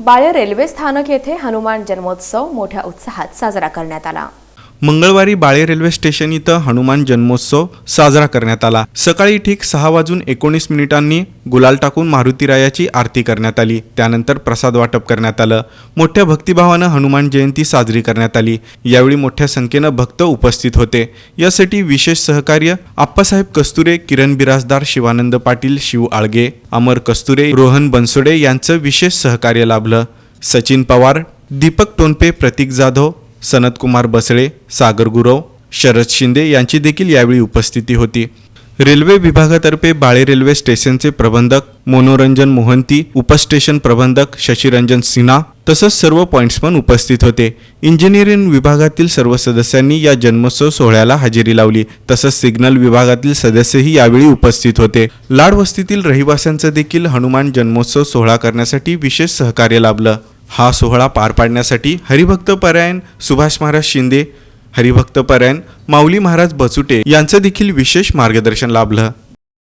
बाळे railway स्थानक येथे हनुमान जन्मोत्सव मोठ्या उत्साहात साजरा करण्यात आला. मंगळवारी बाळे रेल्वे स्टेशन इथं हनुमान जन्मोत्सव साजरा करण्यात आला. सकाळी ठीक सहा वाजून एकोणीस मिनिटांनी गुलाल टाकून मारुतीरायाची आरती करण्यात आली. त्यानंतर प्रसाद वाटप करण्यात आलं. मोठ्या भक्तिभावानं हनुमान जयंती साजरी करण्यात आली. यावेळी मोठ्या संख्येनं भक्त उपस्थित होते. यासाठी विशेष सहकार्य आप्पासाहेब कस्तुरे किरण बिराजदार शिवानंद पाटील शिव आळगे अमर कस्तुरे रोहन बनसोडे यांचं विशेष सहकार्य लाभलं. सचिन पवार दीपक टोनपे प्रतीक जाधव सनतकुमार बसळे सागर गुरव शरद शिंदे यांची देखील यावेळी उपस्थिती होती. रेल्वे विभागातर्फे बाळे रेल्वे स्टेशनचे प्रबंधक मनोरंजन मोहंती उपस्टेशन प्रबंधक शशिरंजन सिन्हा तसंच सर्व पॉईंट्स पण उपस्थित होते. इंजिनिअरिंग विभागातील सर्व सदस्यांनी या जन्मोत्सव सोहळ्याला हजेरी लावली. तसंच सिग्नल विभागातील सदस्यही यावेळी उपस्थित होते. लाडवस्तीतील रहिवाशांचं देखील हनुमान जन्मोत्सव सोहळा करण्यासाठी विशेष सहकार्य लाभलं. हा सोहळा पार पाडण्यासाठी हरिभक्त परायण सुभाष महाराज शिंदे हरिभक्त परायण माऊली महाराज बचुटे यांचं देखील विशेष मार्गदर्शन लाभलं.